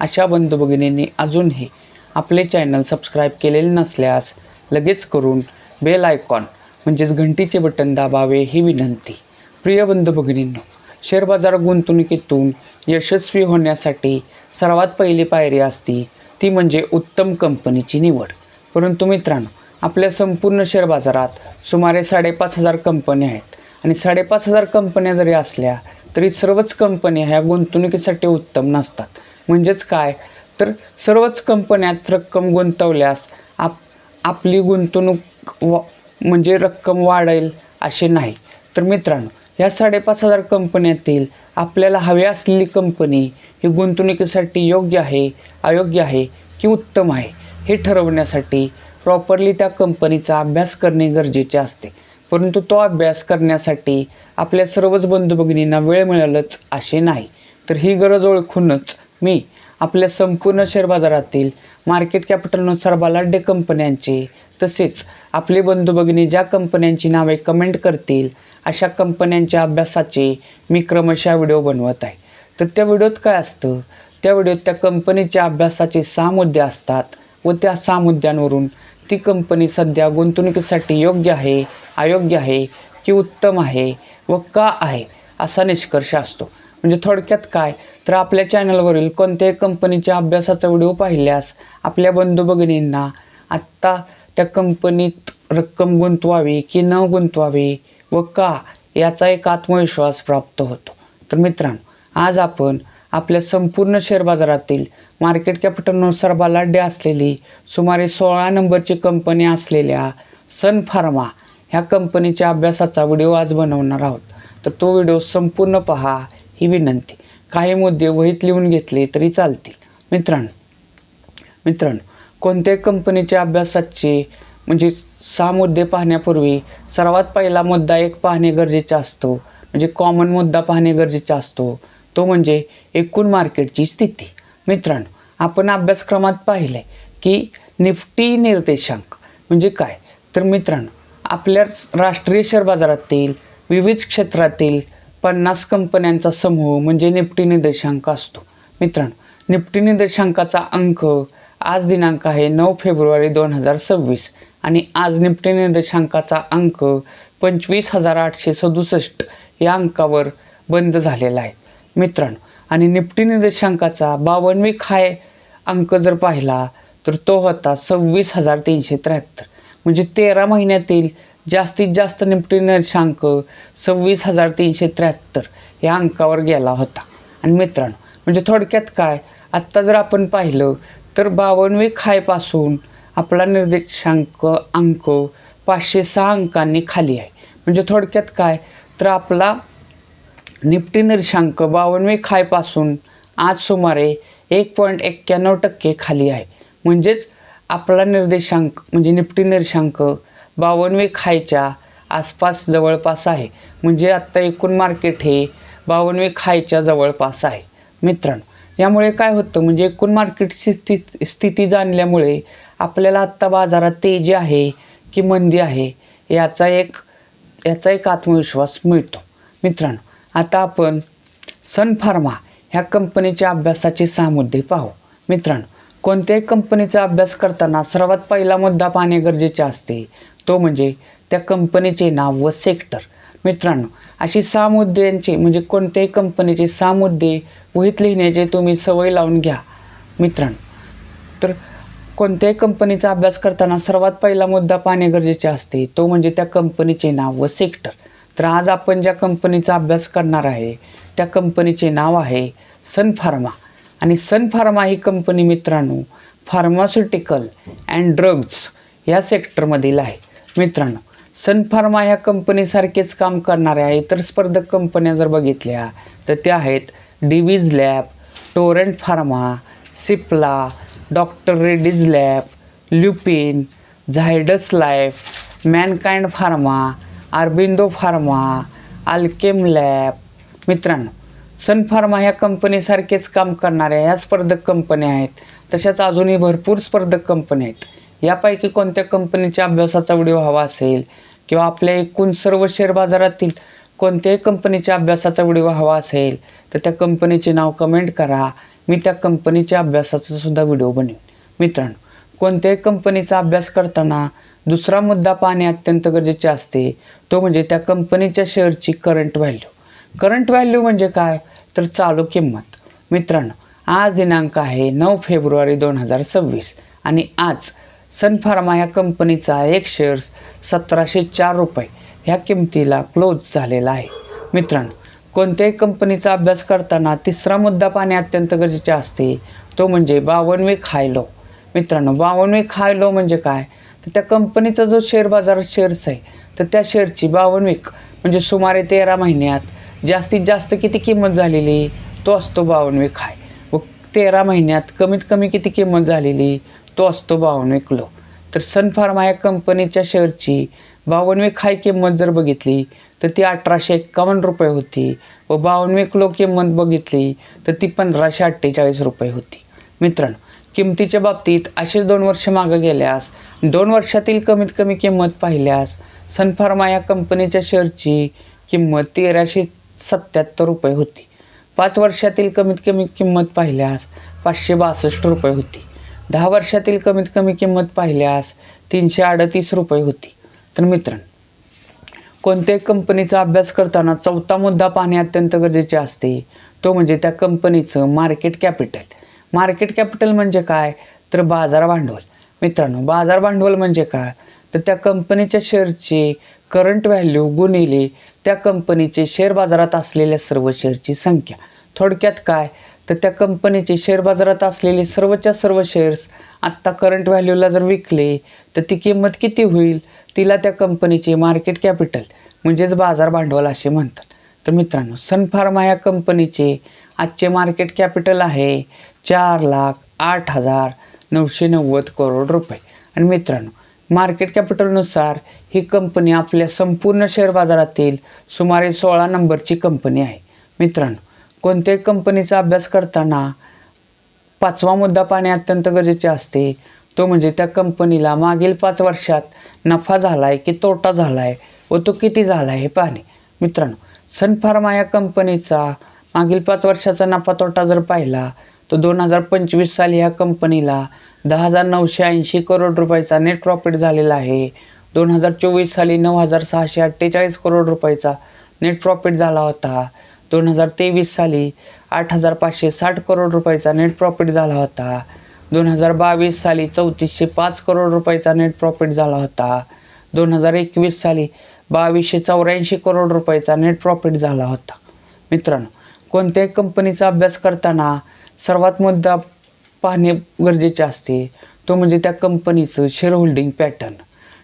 अशा बंधू भगिनींनी अजूनही आपले चॅनल सबस्क्राईब केलेले नसल्यास लगेच करून बेल आयकॉन म्हणजेच घंटीचे बटन दाबावे ही विनंती. प्रिय बंधू भगिनींनो शेअर बाजार गुंतवणुकीतून यशस्वी होण्यासाठी सर्वात पहिली पायरी असती ती म्हणजे उत्तम कंपनीची निवड. परंतु मित्रांनो आपल्या संपूर्ण शेअर बाजारात सुमारे साडेपाच हजार कंपन्या आहेत. आणि साडेपाच हजार कंपन्या जरी असल्या तरी सर्वच कंपन्या ह्या गुंतवणुकीसाठी उत्तम नसतात. म्हणजेच काय? तर सर्वच कंपन्यात रक्कम गुंतवल्यास आप आपली गुंतवणूक व म्हणजे रक्कम वाढेल असे नाही. तर मित्रांनो ह्या साडेपाच हजार कंपन्यातील आपल्याला हवी असलेली कंपनी ही गुंतवणुकीसाठी योग्य आहे अयोग्य आहे की उत्तम आहे हे ठरवण्यासाठी प्रॉपरली त्या कंपनीचा अभ्यास करणे गरजेचे असते. परंतु तो अभ्यास करण्यासाठी आपल्या सर्वच बंधू भगिनींना वेळ मिळालंच असे नाही. तर ही गरज ओळखूनच मी आपल्या संपूर्ण शेअर बाजारातील मार्केट कॅपिटलनुसार बलाढ्य कंपन्यांचे तसेच आपले बंधू भगिनी ज्या कंपन्यांची नावे कमेंट करतील अशा कंपन्यांच्या अभ्यासाचे मी क्रमशः व्हिडिओ बनवत आहे. तर त्या व्हिडिओत काय असतं? त्या व्हिडिओत त्या कंपनीच्या अभ्यासाचे सहा मुद्दे असतात व त्या सहा मुद्द्यांवरून ती कंपनी सध्या गुंतवणुकीसाठी योग्य आहे अयोग्य आहे की उत्तम आहे व का आहे असा निष्कर्ष असतो. म्हणजे थोडक्यात काय? तर आपल्या चॅनलवरील कोणत्याही कंपनीच्या अभ्यासाचा व्हिडिओ पाहिल्यास आपल्या बंधू भगिनींना आत्ता त्या कंपनीत रक्कम गुंतवावी की न गुंतवावी व का याचा एक आत्मविश्वास प्राप्त होतो. तर मित्रांनो आज आपण आपल्या संपूर्ण शेअर बाजारातील मार्केट कॅपिटलनुसार बलाढ्य असलेली सुमारे सोळा नंबरची कंपनी असलेल्या सन फार्मा ह्या कंपनीच्या अभ्यासाचा व्हिडिओ आज बनवणार आहोत. तर तो व्हिडिओ संपूर्ण पहा ही विनंती. काही मुद्दे वहीत लिहून घेतले तरी चालतील. मित्रांनो मित्रांनो कोणत्याही कंपनीच्या अभ्यासाचे म्हणजे सहा मुद्दे पाहण्यापूर्वी सर्वात पहिला मुद्दा एक पाहणे गरजेचा असतो. म्हणजे कॉमन मुद्दा पाहणे गरजेचा असतो. तो म्हणजे एकूण मार्केटची स्थिती. मित्रांनो आपण अभ्यासक्रमात पाहिले की निफ्टी निर्देशांक म्हणजे काय? तर मित्रांनो आपल्या राष्ट्रीय शेअर बाजारातील विविध क्षेत्रातील पन्नास कंपन्यांचा समूह म्हणजे निफ्टी निर्देशांक असतो. मित्रांनो निफ्टी निर्देशांकाचा अंक आज दिनांक आहे नऊ फेब्रुवारी दोन हजार सव्वीस आणि आज निफ्टी निर्देशांकाचा अंक पंचवीस हजार आठशे सदुसष्ट या अंकावर बंद झालेला आहे. मित्रांनो आणि निफ्टी निर्देशांकाचा बावनवी खाय अंक जर पाहिला तर तो होता सव्वीस हजार तीनशे त्र्याहत्तर. म्हणजे तेरा महिन्यातील जास्तीत जास्त निफ्टी निर्शांक सव्वीस हजार तीनशे त्र्याहत्तर या अंकावर गेला होता. आणि मित्रांनो म्हणजे थोडक्यात काय? आत्ता जर आपण पाहिलं तर बावनवे खायपासून आपला निर्देशांक अंक पाचशे सहा अंकांनी खाली आहे. म्हणजे थोडक्यात काय? तर आपला निफ्टी निर्शांक बावनवे खायपासून आज सुमारे एक पॉईंट एक्क्याण्णव टक्के खाली आहे. म्हणजेच आपला निर्देशांक म्हणजे निफ्टी निर्शांक बावनवी खायच्या आसपास जवळपास आहे. म्हणजे आत्ता एकूण मार्केट हे बावनवी खायच्या जवळपास आहे. मित्रांनो यामुळे काय होतं? म्हणजे एकूण मार्केटची स्थिती स्थिती जाणल्यामुळे आपल्याला आत्ता बाजारात तेजी आहे की मंदी आहे याचा एक याचा एक आत्मविश्वास मिळतो. मित्रांनो आता आपण सन फार्मा ह्या कंपनीच्या अभ्यासाचे सहा मुद्दे पाहू. मित्रांनो कोणत्याही कंपनीचा अभ्यास करताना सर्वात पहिला मुद्दा पाहणे गरजेचे असते. तो म्हणजे त्या कंपनीचे नाव व सेक्टर मित्रांनो अशी सहा मुद्द्यांचे म्हणजे कोणत्याही कंपनीचे सहा मुद्दे वहीत लिहिण्याचे तुम्ही सवय लावून घ्या. मित्रांनो तर कोणत्याही कंपनीचा अभ्यास करताना सर्वात पहिला मुद्दा पाहणे गरजेचे असते तो म्हणजे त्या कंपनीचे नाव व सेक्टर तर आज आपण ज्या कंपनीचा अभ्यास करणार आहे त्या कंपनीचे नाव आहे सन फार्मा. आणि सन फार्मा ही कंपनी मित्रांनो फार्मास्युटिकल अँड ड्रग्ज या सेक्टरमधील आहे. मित्रांनो सन फार्मा ह्या कंपनीसारखेच काम करणाऱ्या इतर स्पर्धक कंपन्या जर बघितल्या तर त्या आहेत Divi's lab Torrent Pharma Cipla doctor Reddy's lab Lupin Zydus life Mankind Pharma Aurobindo Pharma Alkem lab मित्रांनो सन फार्मा ह्या कंपनीसारखेच काम करणाऱ्या ह्या स्पर्धक कंपन्या आहेत. तशाच अजूनही भरपूर स्पर्धक कंपन्या आहेत. यापैकी कोणत्या कंपनीच्या अभ्यासाचा व्हिडिओ हवा असेल? किंवा आपल्या एकूण सर्व शेअर बाजारातील कोणत्याही कंपनीच्या अभ्यासाचा व्हिडिओ हवा असेल तर त्या कंपनीचे नाव कमेंट करा. मी त्या कंपनीच्या अभ्यासाचा सुद्धा व्हिडिओ बनवेन. मित्रांनो कोणत्याही कंपनीचा अभ्यास करताना दुसरा मुद्दा पाहणे अत्यंत गरजेचे असते. तो म्हणजे त्या कंपनीच्या शेअरची करंट व्हॅल्यू करंट व्हॅल्यू म्हणजे काय? तर चालू किंमत. मित्रांनो आज दिनांक आहे नऊ फेब्रुवारी दोन हजार सव्वीस आणि आज सन फार्मा कंपनीचा एक शेअर्स सतराशे चार रुपये ह्या किमतीला क्लोज झालेला आहे. मित्रांनो कोणत्याही कंपनीचा अभ्यास करताना तिसरा मुद्दा पाहणे अत्यंत गरजेचे असते. तो म्हणजे बावनवे खायलो मित्रांनो बावनवे खायलो म्हणजे काय? तर त्या कंपनीचा जो शेअर बाजारात शेअर्स आहे तर त्या शेअरची बावन्न म्हणजे सुमारे तेरा महिन्यात जास्तीत जास्त किती किंमत झालेली? तो असतो बावनवे खाय. व तेरा महिन्यात कमीत कमी किती किंमत झालेली? तो असतो बावन्न किलो तर सन फार्मा या कंपनीच्या शेअरची बावन्न खाय हाय किंमत जर बघितली तर ती अठराशे एक्कावन्न रुपये होती व बावन्नवे किलो किंमत बघितली तर ती पंधराशे अठ्ठेचाळीस रुपये होती. मित्रांनो किमतीच्या बाबतीत असेच दोन वर्ष मागं गेल्यास दोन वर्षातील कमीत कमी किंमत पाहिल्यास सन फार्मा या कंपनीच्या शेअरची किंमत तेराशे सत्याहत्तर रुपये होती. पाच वर्षातील कमीत कमी किंमत पाहिल्यास पाचशे बासष्ट रुपये होती. दहा वर्षातील कमीत कमी किंमत पाहिल्यास तीनशे अडतीस रुपये होती. तर मित्रांनो कोणत्याही कंपनीचा अभ्यास करताना चौथा मुद्दा पाहणे अत्यंत गरजेचे असते. तो म्हणजे त्या कंपनीचं मार्केट कॅपिटल मार्केट कॅपिटल म्हणजे काय? तर बाजार भांडवल. मित्रांनो बाजार भांडवल म्हणजे काय? तर त्या कंपनीच्या शेअरचे करंट व्हॅल्यू गुणिले त्या कंपनीचे शेअर बाजारात असलेल्या सर्व शेअरची संख्या. थोडक्यात काय? तर त्या कंपनीचे शेअर बाजारात असलेले सर्वच्या सर्व शेअर्स आत्ता करंट व्हॅल्यूला जर विकले तर ती किंमत किती होईल? तिला त्या कंपनीचे मार्केट कॅपिटल म्हणजेच बाजार भांडवल असे म्हणतात. तर मित्रांनो सन फार्मा या कंपनीचे आजचे मार्केट कॅपिटल आहे चार लाख आठ हजार नऊशे नव्वद करोड रुपये. आणि मित्रांनो मार्केट कॅपिटलनुसार ही कंपनी आपल्या संपूर्ण शेअर बाजारातील सुमारे सोळा नंबरची कंपनी आहे. मित्रांनो कोणत्याही कंपनीचा अभ्यास करताना पाचवा मुद्दा पाहणे अत्यंत गरजेचे असते. तो म्हणजे त्या कंपनीला मागील पाच वर्षात नफा झाला आहे की तोटा झाला आहे व तो किती झाला आहे हे पाहणे. मित्रांनो सन फार्मा या कंपनीचा मागील पाच वर्षाचा नफा तोटा जर पाहिला तर दोन हजार पंचवीस साली ह्या कंपनीला दहा हजार नऊशे ऐंशी करोड रुपयाचा नेट प्रॉफिट झालेला आहे. दोन हजार चोवीस साली नऊ हजार सहाशे अठ्ठेचाळीस करोड रुपयाचा नेट प्रॉफिट झाला होता. दोन हजार तेवीस साली आठ हजार पाचशे साठ करोड रुपयाचा नेट प्रॉफिट झाला होता. दोन हजार बावीस साली चौतीसशे पाच करोड रुपयाचा नेट प्रॉफिट झाला होता. दोन हजार एकवीस साली बावीसशे चौऱ्याऐंशी करोड रुपयाचा नेट प्रॉफिट झाला होता. मित्रांनो कोणत्याही कंपनीचा अभ्यास करताना सर्वात मुद्दा पाहणे गरजेचे असते तो म्हणजे त्या कंपनीचं share holding pattern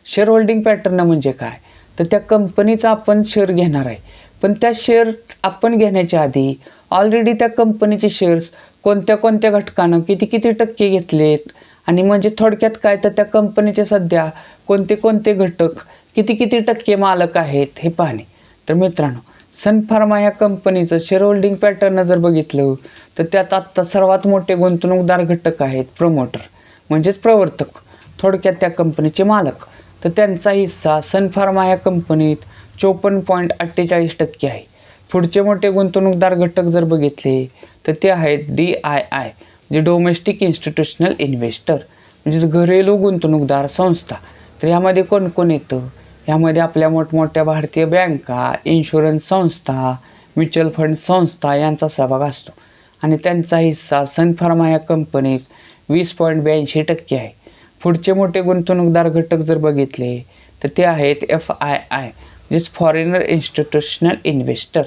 share holding pattern म्हणजे काय? तर त्या कंपनीचा आपण शेअर घेणार आहे. पण त्या शेअर आपण घेण्याच्या आधी ऑलरेडी त्या कंपनीचे शेअर्स कोणत्या कोणत्या घटकानं किती किती टक्के घेतलेत? आणि म्हणजे थोडक्यात काय तर त्या कंपनीचे सध्या कोणते कोणते घटक किती किती टक्के मालक आहेत हे पाहणे. तर मित्रांनो सन फार्मा या कंपनीचं शेअर होल्डिंग पॅटर्न जर बघितलं तर त्यात आत्ता सर्वात मोठे गुंतवणूकदार घटक आहेत प्रमोटर म्हणजेच प्रवर्तक थोडक्यात त्या कंपनीचे मालक. तर त्यांचा हिस्सा सन फार्मा या कंपनीत चोपन्न पॉईंट अठ्ठेचाळीस टक्के आहे. पुढचे मोठे गुंतवणूकदार घटक जर बघितले तर ते आहेत डी आय आय म्हणजे डोमेस्टिक इन्स्टिट्यूशनल इन्व्हेस्टर म्हणजेच घरेलू गुंतवणूकदार संस्था. तर यामध्ये कोण कोण येतं? यामध्ये आपल्या मोठमोठ्या भारतीय बँका इन्शुरन्स संस्था म्युच्युअल फंड संस्था यांचा सहभाग असतो. आणि त्यांचा हिस्सा सन फार्मा या कंपनीत वीस पॉईंट ब्याऐंशी टक्के आहे. पुढचे मोठे गुंतवणूकदार घटक जर बघितले तर ते आहेत एफ आय आय म्हणजेच फॉरेनर इन्स्टिट्यूशनल इन्व्हेस्टर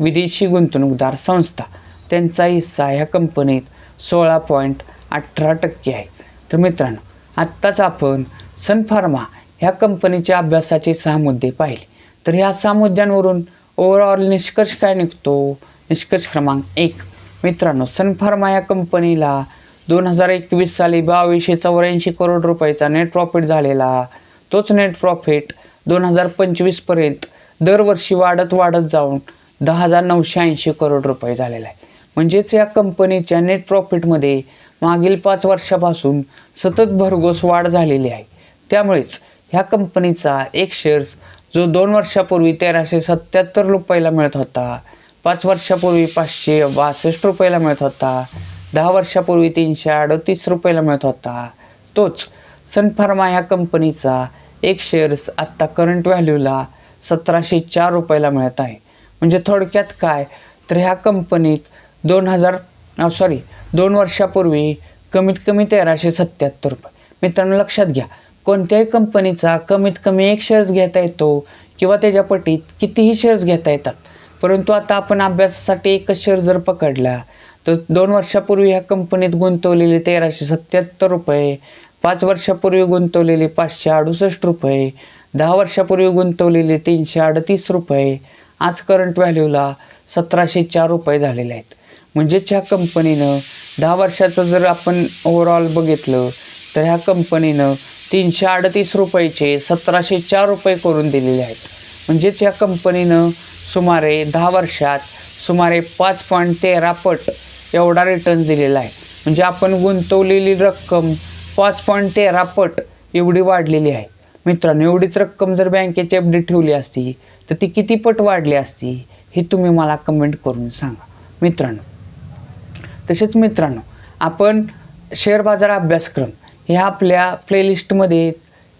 विदेशी गुंतवणूकदार संस्था त्यांचा हिस्सा ह्या कंपनीत सोळा पॉईंट अठरा टक्के आहे. तर मित्रांनो आत्ताच आपण सन फार्मा ह्या कंपनीच्या अभ्यासाचे सहा मुद्दे पाहिले. तर ह्या सहा मुद्द्यांवरून ओव्हरऑल निष्कर्ष काय निघतो? निष्कर्ष क्रमांक एक. मित्रांनो सन फार्मा या कंपनीला दोन हजार एकवीस साली बावीसशे चौऱ्याऐंशी करोड रुपयाचा नेट प्रॉफिट झालेला. तोच नेट प्रॉफिट दोन हजार पंचवीसपर्यंत दरवर्षी वाढत वाढत जाऊन दहा हजार नऊशे ऐंशी करोड रुपये झालेला आहे. म्हणजेच या कंपनीच्या नेट प्रॉफिटमध्ये मागील पाच वर्षापासून सतत भरघोस वाढ झालेली आहे. त्यामुळेच ह्या कंपनीचा एक शेअर्स जो दोन वर्षापूर्वी तेराशे सत्याहत्तर रुपयाला मिळत होता पाच वर्षापूर्वी पाचशे बासष्ट रुपयाला मिळत होता दहा वर्षापूर्वी तीनशे अडतीस रुपयाला मिळत होता तोच सनफार्मा ह्या कंपनीचा एक शेअर्स आत्ता करंट व्हॅल्यूला सतराशे चार रुपयाला मिळत आहे. म्हणजे थोडक्यात काय? तर ह्या कंपनीत दोन हजार सॉरी दोन वर्षापूर्वी कमीत कमी तेराशे सत्याहत्तर रुपये. मित्रांनो लक्षात घ्या. कोणत्याही कंपनीचा कमीत कमी एक शेअर्स घेता येतो किंवा त्याच्या पटीत कितीही शेअर्स घेता येतात. परंतु आता आपण अभ्यासासाठी एकच शेअर जर पकडला तर दोन वर्षापूर्वी ह्या कंपनीत गुंतवलेले तेराशे सत्याहत्तर रुपये पाच वर्षापूर्वी गुंतवलेले पाचशे अडुसष्ट रुपये दहा वर्षापूर्वी गुंतवलेले तीनशे अडतीस रुपये आज करंट व्हॅल्यूला सतराशे चार रुपये झालेले आहेत. म्हणजेच ह्या कंपनीनं दहा वर्षाचं जर आपण ओव्हरऑल बघितलं तर ह्या कंपनीनं तीनशे अडतीस रुपयाचे सतराशे चार रुपये करून दिलेले आहेत. म्हणजेच ह्या कंपनीनं सुमारे दहा वर्षात सुमारे पाच पॉईंट तेरा पट एवढा रिटर्न दिलेला आहे. म्हणजे आपण गुंतवलेली रक्कम पाच पॉईंट तेरा पट एवढी वाढलेली आहे. मित्रांनो एवढीच रक्कम जर बँकेची एफ डी ठेवली असती तर ती किती पट वाढली असती हे तुम्ही मला कमेंट करून सांगा. मित्रांनो तसेच मित्रांनो आपण शेअर बाजार अभ्यासक्रम हे आपल्या प्लेलिस्टमध्ये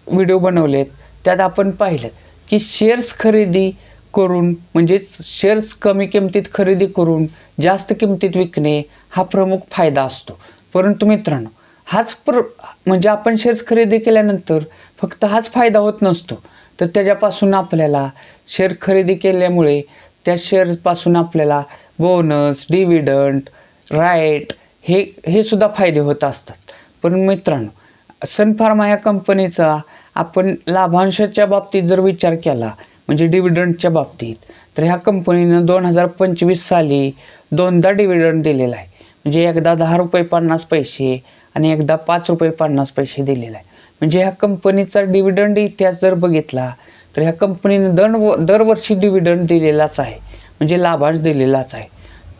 व्हिडिओ बनवलेत. त्यात आपण पाहिलं की शेअर्स खरेदी करून म्हणजेच शेअर्स कमी किमतीत खरेदी करून जास्त किमतीत विकणे हा प्रमुख फायदा असतो. परंतु मित्रांनो हाच प्र म्हणजे आपण शेअर्स खरेदी केल्यानंतर फक्त हाच फायदा होत नसतो. तर त्याच्यापासून आपल्याला शेअर खरेदी केल्यामुळे त्या शेअरपासून आपल्याला बोनस डिव्हिडंट राईट हे हे सुद्धा फायदे होत असतात. पण मित्रांनो सनफार्मा या कंपनीचा आपण लाभांशाच्या बाबतीत जर विचार केला म्हणजे डिव्हिडंडच्या बाबतीत तर ह्या कंपनीनं दोन हजार पंचवीस साली दोनदा डिव्हिडंड दिलेला आहे. म्हणजे एकदा दहा रुपये पन्नास पैसे आणि एकदा पाच रुपये पन्नास पैसे दिलेला आहे म्हणजे ह्या कंपनीचा डिव्हिडंड इतिहास जर बघितला तर ह्या कंपनीनं दर दरवर्षी डिव्हिडंड दिलेलाच आहे. म्हणजे लाभांश दिलेलाच आहे.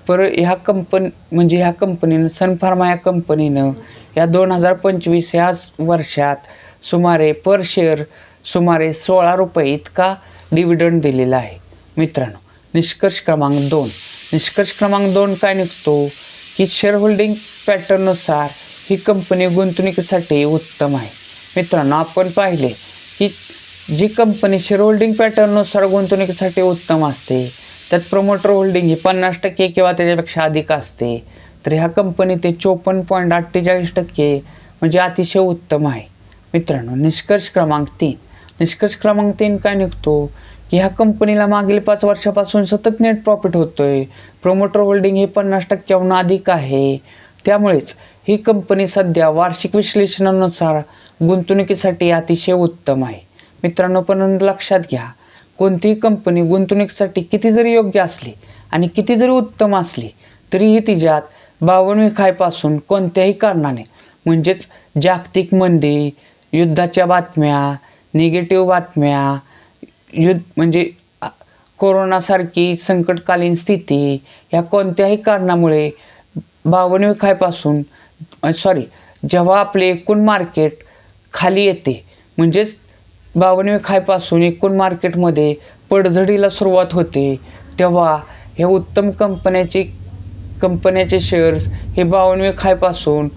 पर ह्या कंपनी म्हणजे ह्या कंपनीनं सनफार्मा या कंपनीनं या दोन हजार पंचवीस ह्या वर्षात सुमारे पर शेअर सुमारे सोळा रुपये इतका डिव्हिडंड दिलेला आहे. मित्रांनो निष्कर्ष क्रमांक दोन. निष्कर्ष क्रमांक दोन काय निघतो? की शेअर होल्डिंग पॅटर्ननुसार ही कंपनी गुंतवणुकीसाठी उत्तम आहे. मित्रांनो आपण पाहिले की जी कंपनी शेअर होल्डिंग पॅटर्ननुसार गुंतवणुकीसाठी उत्तम असते. त्यात प्रमोटर होल्डिंग ही पन्नास टक्के किंवा त्याच्यापेक्षा अधिक असते. तर ह्या कंपनी ते चोपन्न पॉईंट अठ्ठेचाळीस टक्के म्हणजे अतिशय उत्तम आहे. मित्रांनो निष्कर्ष क्रमांक तीन. निष्कर्ष क्रमांक तीन काय निघतो? की ह्या कंपनीला मागील पाच वर्षापासून सतत नेट प्रॉफिट होतोय. प्रमोटर होल्डिंग हे पन्नास टक्क्याहून अधिक आहे. त्यामुळेच ही कंपनी सध्या वार्षिक विश्लेषणानुसार गुंतवणुकीसाठी अतिशय उत्तम आहे. मित्रांनो पण लक्षात घ्या कोणतीही कंपनी गुंतवणुकीसाठी किती जरी योग्य असली आणि किती जरी उत्तम असली तरीही तिच्यात बावन खायपासून कोणत्याही कारणाने म्हणजेच जागतिक मंदी युद्धाच्या बातम्या निगेटिव्ह बातम्या युद्ध म्हणजे कोरोनासारखी संकटकालीन स्थिती ह्या कोणत्याही कारणामुळे बावन्न खायपासून सॉरी जेव्हा आपले एकूण मार्केट खाली येते म्हणजेच बावन्न खायपासून एकूण मार्केटमध्ये पडझडीला सुरुवात होते तेव्हा हे उत्तम कंपन्याचे कंपन्याचे शेअर्स हे बावन्न खायपासून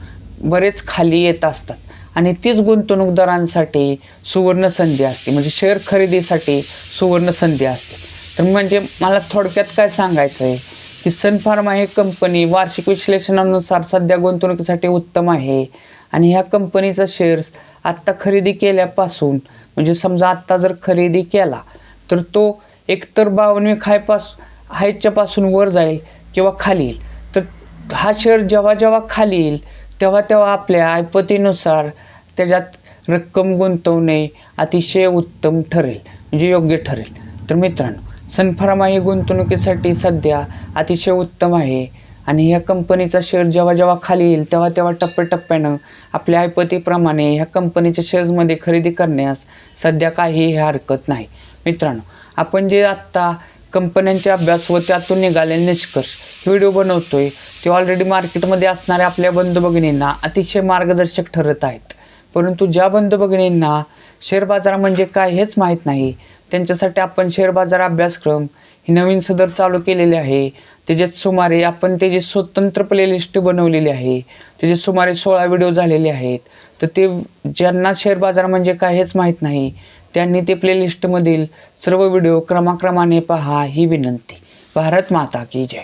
बरेच खाली येत असतात. आणि तीच गुंतवणूकदारांसाठी सुवर्ण संधी असते म्हणजे शेअर खरेदीसाठी सुवर्ण संधी असते. तर म्हणजे मला थोडक्यात काय सांगायचं आहे की सनफार्मा हे कंपनी वार्षिक विश्लेषणानुसार सध्या गुंतवणुकीसाठी उत्तम आहे. आणि ह्या कंपनीचा शेअर्स आत्ता खरेदी केल्यापासून म्हणजे समजा आत्ता जर खरेदी केला तर तो एकतर बावन्न खायपास हायच्यापासून वर जाईल किंवा खाली येईल. तर हा शेअर जेव्हा जेव्हा खाली येईल तेव्हा तेव्हा आपल्या ऐपतीनुसार त्याच्यात रक्कम गुंतवणे अतिशय उत्तम ठरेल म्हणजे योग्य ठरेल. तर मित्रांनो सनफार्मा ही गुंतवणुकीसाठी सध्या अतिशय उत्तम आहे. आणि ह्या कंपनीचा शेअर जेव्हा जेव्हा खाली येईल तेव्हा तेव्हा टप्प्याटप्प्यानं आपल्या ऐपतीप्रमाणे ह्या कंपनीच्या शेअर्समध्ये खरेदी करण्यास सध्या काहीही हरकत नाही. मित्रांनो आपण जे आत्ता कंपन्यांचे अभ्यास व त्यातून निघालेले निष्कर्ष व्हिडिओ बनवतोय ते ऑलरेडी मार्केटमध्ये असणाऱ्या आपल्या बंधू भगिनींना अतिशय मार्गदर्शक ठरत आहेत. परंतु ज्या बंधू भगिनींना शेअर बाजार म्हणजे काय हेच माहीत नाही त्यांच्यासाठी आपण शेअर बाजार अभ्यासक्रम हे नवीन सदर चालू केलेले आहे. त्याच्यात सुमारे आपण त्याची स्वतंत्र प्लेलिस्ट बनवलेली आहे. त्याचे सुमारे सोळा व्हिडिओ झालेले आहेत. तर ते ज्यांना शेअर बाजार म्हणजे काय हेच माहीत नाही त्यांनी ते प्लेलिस्टमधील सर्व व्हिडिओ क्रमाक्रमाने पहा ही विनंती. भारत माता की जय.